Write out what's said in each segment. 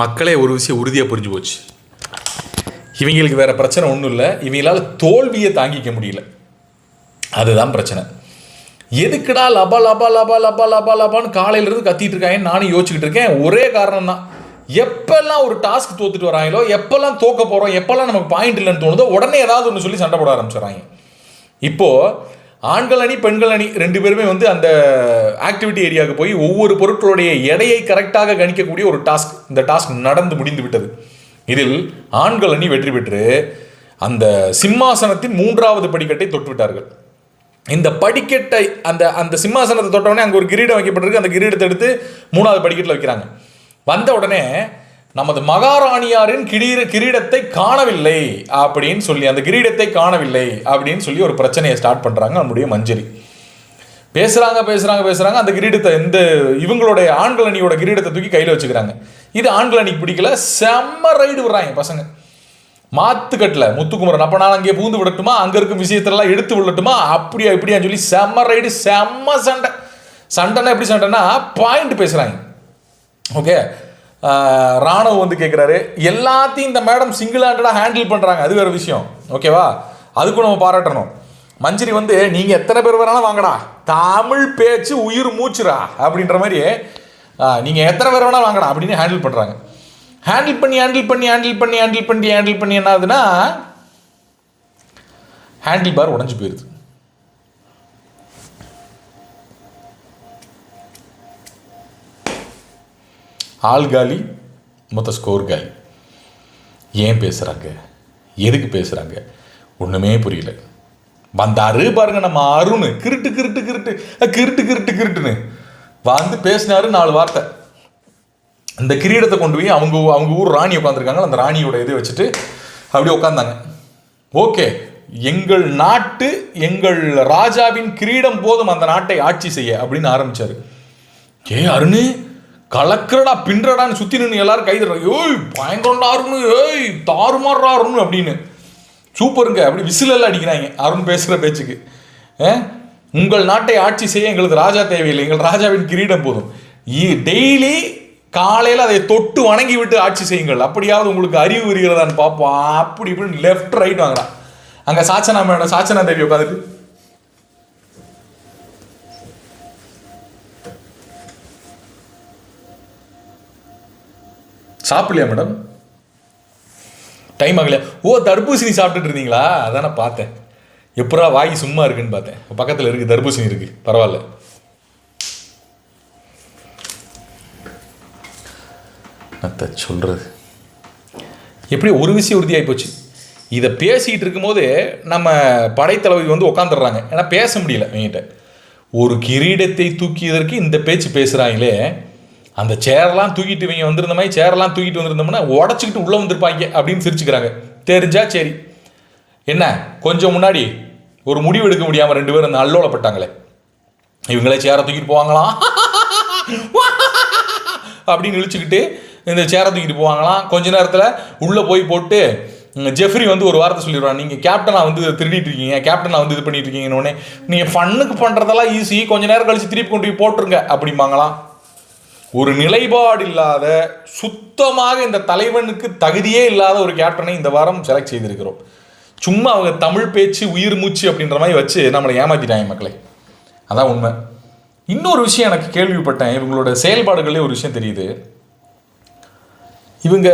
மக்களே ஒரு விஷயம் உறுதியாக புரிஞ்சு போச்சு. இவங்களுக்கு வேறு பிரச்சனை ஒன்றும் இல்லை. இவங்களால் தோல்வியை தாங்கிக்க முடியல. அதுதான் பிரச்சனை. எதுக்குடா லபா லபா லபா லபா லபா லபான்னு காலையிலேருந்து கத்திட்டு இருக்காங்கன்னு நானும் யோசிச்சுக்கிட்டு இருக்கேன். ஒரே காரணம் தான் எப்பெல்லாம் ஒரு டாஸ்க் தோத்துட்டு வராங்களோ எப்பெல்லாம் தோக்க போகிறோம் எப்பெல்லாம் நமக்கு பாயிண்ட் இல்லைன்னு தோணுதோ உடனே ஏதாவது ஒன்று சொல்லி சண்டை போட ஆரம்பிச்சிடறாங்க. இப்போது ஆண்கள் அணி பெண்கள் அணி ரெண்டு பேருமே வந்து அந்த ஆக்டிவிட்டி ஏரியாவுக்கு போய் ஒவ்வொரு பொருட்களுடைய எடையை கரெக்டாக கணிக்கக்கூடிய ஒரு டாஸ்க் இந்த டாஸ்க் நடந்து முடிந்து விட்டது. இதில் ஆண்கள் அணி வெற்றி பெற்று அந்த சிம்மாசனத்தின் மூன்றாவது படிக்கட்டை தொட்டுவிட்டார்கள் இந்த படிக்கட்டை அந்த அந்த சிம்மாசனத்தை தொட்டவுடனே அங்கே ஒரு கிரீடம் வைக்கப்பட்டிருக்கு. அந்த கிரீடத்தை எடுத்து மூணாவது படிக்கட்டில் வைக்கிறாங்க. வந்த உடனே நமது மகாராணியாரின் கிரீட கிரீடத்தை காணவில்லை அப்படின்னு சொல்லி அந்த கிரீடத்தை காணவில்லை அப்படின்னு சொல்லி ஒரு பிரச்சனையை ஸ்டார்ட் பண்ணுறாங்க நம்முடைய மஞ்சரி. பேசுகிறாங்க பேசுகிறாங்க பேசுகிறாங்க அந்த கிரீடத்தை இந்த இவங்களுடைய ஆண்கள் அணியோட கிரீடத்தை தூக்கி கையில் வச்சுக்கிறாங்க. இது ஆண்கள் அணிக்கு பிடிக்கல செம்ம ரைடு விடுறாங்க பசங்க. மாத்துக்கட்டில் முத்துக்குமரன் அப்போ நான் அங்கே பூந்து விடட்டுமா? அங்கே இருக்கும் விஷயத்திலலாம் எடுத்து விடட்டுமா? அப்படியா இப்படியான்னு சொல்லி செம்ம ரைடு செம்ம சண்டை. சண்டைனா எப்படி சண்டைனா பாயிண்ட் பேசுகிறாங்க ஓகே ராணுவம் வந்து கேட்குறாரு எல்லாத்தையும் இந்த மேடம் சிங்கிள் ஹேண்டடாக ஹேண்டில் பண்ணுறாங்க அது வேறு விஷயம். ஓகேவா அதுக்கும் நம்ம பாராட்டணும். மஞ்சரி வந்து நீங்கள் எத்தனை பேர் வேணாலும் வாங்கடா. தமிழ் பேச்சு உயிர் மூச்சுரா அப்படின்ற மாதிரி நீங்கள் எத்தனை பேர் வேணாலும் வாங்கடா. அப்படின்னு ஹேண்டில் பண்ணுறாங்க ஹேண்டில் பண்ணி ஹேண்டில் பண்ணி ஹேண்டில் பண்ணி ஹேண்டில் பண்ணி ஹேண்டில் பண்ணி என்ன ஆகுதுன்னா ஹேண்டில் பார் உடஞ்சி போயிடுது ஆள் காலி மொத்த ஸ்கோர் காலி. ஏன் பேசுகிறாங்க எதுக்கு பேசுகிறாங்க ஒன்றுமே புரியல. வந்தாரு பாருங்க நம்ம அருண். கிருட்டு கிருட்டு கிருட்டு. கிருட்டு கிருட்டு கிருட்டுன்னு. வந்து பேசினாரு நாலு வார்த்தை. இந்த கிரீடத்தை கொண்டு போய் அவங்க அவங்க ஊர் ராணி உட்காந்துருக்காங்க அந்த ராணியோட இதை வச்சுட்டு அப்படியே உட்காந்தாங்க ஓகே. எங்கள் நாட்டு எங்கள் ராஜாவின் கிரீடம் போதும் அந்த நாட்டை ஆட்சி செய்ய அப்படின்னு ஆரம்பிச்சாரு. ஏ அருணு. கலக்கிறடா பின்றடான்னு சுற்றி நின்று எல்லாரும் கைதுறாங்க ஏய் பயங்கரண்டா அருண் ஏய் தாறுமாறா அருண் அப்படின்னு. சூப்பருங்க அப்படி விசில் எல்லாம் அடிக்கிறாங்க. அருண் பேசுகிற பேச்சுக்கு. ஆ? உங்கள் நாட்டை ஆட்சி செய்ய எங்களுக்கு ராஜா தேவையில்லை. எங்கள் ராஜாவின் கிரீடம் போதும். டெய்லி காலையில் அதை தொட்டு வணங்கி விட்டு ஆட்சி செய்யுங்கள். அப்படியாவது உங்களுக்கு அறிவு வருகிறதான்னு பார்ப்போம். அப்படி இப்படின்னு லெஃப்ட் ரைட் வாங்குறான். அங்கே சாச்சனா மேடம் சாச்சனா தேவி உட்காந்துட்டு சாப்பிடலையா மேடம் டைம் ஆகலையா? ஓ தர்பூசணி சாப்பிட்டுட்டு இருந்தீங்களா? அதான் நான் பார்த்தேன். எப்படா வாய் சும்மா இருக்குன்னு பார்த்தேன். பக்கத்தில் இருக்குது தர்பூசணி இருக்குது பரவாயில்ல. சொல்கிறது எப்படி ஒரு விஷயம் உறுதியாகி போச்சு. இதை பேசிக்கிட்டு இருக்கும்போது நம்ம படைத்தளபதி வந்து உட்காந்துடுறாங்க ஏன்னா பேச முடியல என்கிட்ட ஒரு கிரீடத்தை தூக்கியதற்கு இந்த பேச்சு பேசுகிறாங்களே அந்த சேர்லாம் தூக்கிட்டு இவங்க வந்திருந்த மாதிரி சேரெல்லாம் தூக்கிட்டு வந்திருந்தோம்னா உடச்சிக்கிட்டு உள்ளே வந்திருப்பாங்க அப்படின்னு சிரிச்சுக்கிறாங்க. தெரிஞ்சா சரி. என்ன? கொஞ்சம் முன்னாடி ஒரு முடிவு எடுக்க முடியாமல் ரெண்டு பேரும் அந்த அல்லோலப்பட்டாங்களே இவங்களே சேரை தூக்கிட்டு போவாங்களாம் அப்படின்னு இழுச்சுக்கிட்டு இந்த சேரை தூக்கிட்டு போவாங்களாம் கொஞ்ச நேரத்தில் உள்ளே போய் போட்டு ஜெஃப்ரி வந்து ஒரு வார்த்தை சொல்லிடுவான் நீங்கள் கேப்டனாக வந்து திருடிட்டு இருக்கீங்க கேப்டனாக வந்து இது பண்ணிட்டு இருக்கீங்கன்னு உடனே நீங்கள் ஃபன்னுக்கு பண்ணுறதெல்லாம் ஈஸி கொஞ்ச நேரம் கழிச்சு திருப்பி கொண்டு போய் போட்டுருங்க அப்படிம்பாங்களாம். ஒரு நிலைப்பாடு இல்லாத சுத்தமாக இந்த தலைவனுக்கு தகுதியே இல்லாத ஒரு கேப்டனை இந்த வாரம் செலக்ட் செய்திருக்கிறோம். சும்மா அவங்க தமிழ் பேச்சு உயிர் மூச்சு அப்படின்ற மாதிரி வச்சு நம்மளை ஏமாத்திட்டாங்க மக்களை. அதான் உண்மை. இன்னொரு விஷயம் எனக்கு கேள்விப்பட்டேன். இவங்களோட செயல்பாடுகளே ஒரு விஷயம் தெரியுது. இவங்க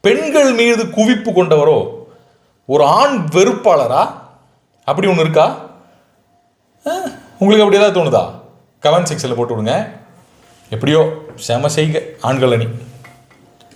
பெண்கள் மீது குவிப்பு கொண்டவரோ ஒரு ஆண் வெறுப்பாளரா? அப்படி ஒன்று இருக்கா? ஆ, உங்களுக்கு அப்படி ஏதாவது தோணுதா? கமெண்ட் செக்ஷனில் போட்டு விடுங்க. எப்படியோ செம செய்க ஆண்கள் அணி.